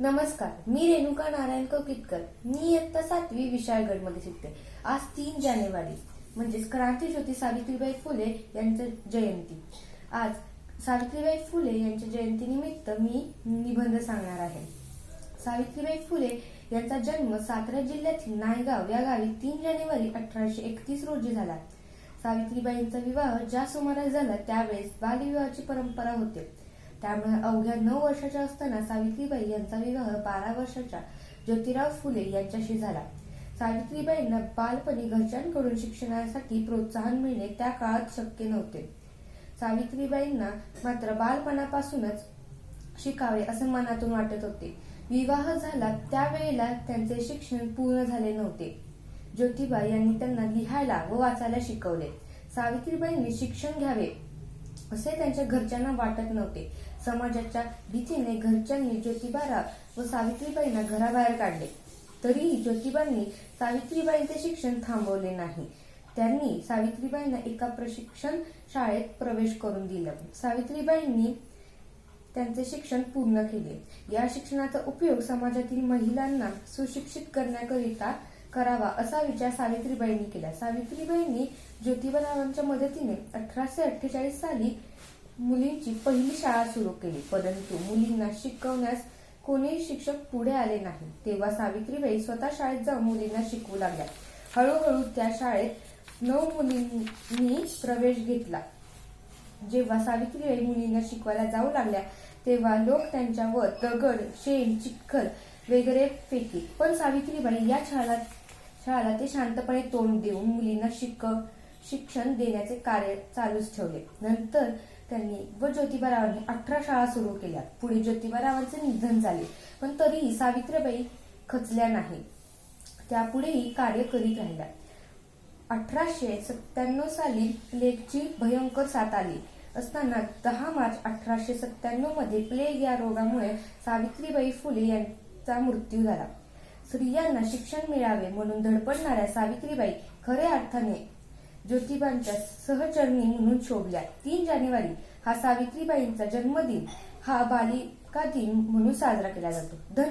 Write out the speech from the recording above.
नमस्कार मी रेणुका नारायण कोकितकर मी इयत्ता सातवी विशाळगडमध्ये शिकते. आज तीन जानेवारी म्हणजेच क्रांतीज्योती सावित्रीबाई फुले यांचं जयंती. आज सावित्रीबाई फुले यांच्या जयंतीनिमित्त मी निबंध सांगणार आहे. सावित्रीबाई फुले यांचा जन्म सातारा जिल्ह्यातील नायगाव या गावी तीन जानेवारी अठराशे एकतीस रोजी झाला. सावित्रीबाईंचा विवाह ज्या सुमारास झाला त्यावेळेस बालविवाहाची परंपरा होते. त्यामुळे अवघ्या नऊ वर्षाच्या असताना सावित्रीबाई यांचा विवाह बारा वर्षाच्या ज्योतिराव फुले यांच्याशी झाला. सावित्रीबाईंना बालपणी घरच्यांकडून शिक्षणासाठी प्रोत्साहन मिळणे त्या काळात शक्य नव्हते. सावित्रीबाईंना मात्र बालपणापासूनच शिकावे असे मनातून वाटत होते. विवाह झाला त्यावेळेला त्यांचे शिक्षण पूर्ण झाले नव्हते. ज्योतिबा यांनी त्यांना लिहायला व वाचायला शिकवले. सावित्रीबाईंनी शिक्षण घ्यावे. असे त्यांच्या घरच्यांना वाटत नव्हते. समाजाच्या भीतीने घरच्यांनी ज्योतिबाराव व सावित्रीबाईंना घराबाहेर काढले. तरीही ज्योतिबांनी सावित्रीबाईंचे शिक्षण थांबवले नाही. त्यांनी सावित्रीबाईंना एका प्रशिक्षण शाळेत प्रवेश करून दिला. सावित्रीबाईंनी त्यांचे शिक्षण पूर्ण केले. या शिक्षणाचा उपयोग समाजातील महिलांना सुशिक्षित करण्याकरिता करावा असा विचार सावित्रीबाईंनी केला. सावित्रीबाईंनी ज्योतिबारावांच्या मदतीने अठराशे अठ्ठेचाळीस साली मुलींची पहिली शाळा सुरू केली. परंतु मुलींना शिकवण्यास कोणीही शिक्षक पुढे आले नाही. तेव्हा सावित्रीबाई स्वतः शाळेत जाऊन मुलींना शिकवू लागल्या. हळूहळू त्या शाळेत नऊ मुलींनी प्रवेश घेतला. जेव्हा सावित्रीबाई मुलींना शिकवायला जाऊ लागल्या तेव्हा लोक त्यांच्यावर दगड शेण चिखल वगैरे फेकी. पण सावित्रीबाई या शाळा शाळा ते शांतपणे तोंड देऊन मुलींना शिक शिक्षण देण्याचे कार्य चालूच ठेवले. नंतर त्यांनी व ज्योतिबारावांनी अठरा शाळा सुरू केल्या. पुढे ज्योतिबारावांचे निधन झाले. पण तरीही सावित्रीबाई खचल्या नाही. त्यापुढेही कार्य करीत राहिल्या. अठराशे सत्त्याण्णव साली प्लेगची भयंकर साथ आली असताना दहा मार्च अठराशे सत्त्याण्णवमध्ये प्लेग या रोगामुळे सावित्रीबाई फुले यांचा मृत्यू झाला. स्त्रियांना शिक्षण मिळावे म्हणून धडपडणाऱ्या सावित्रीबाई खऱ्या अर्थाने ज्योतिबांच्या सहचरणी म्हणून शोभल्या. तीन जानेवारी हा सावित्रीबाईंचा जन्मदिन हा बालिका दिन म्हणून साजरा केला जातो. धन्यवाद.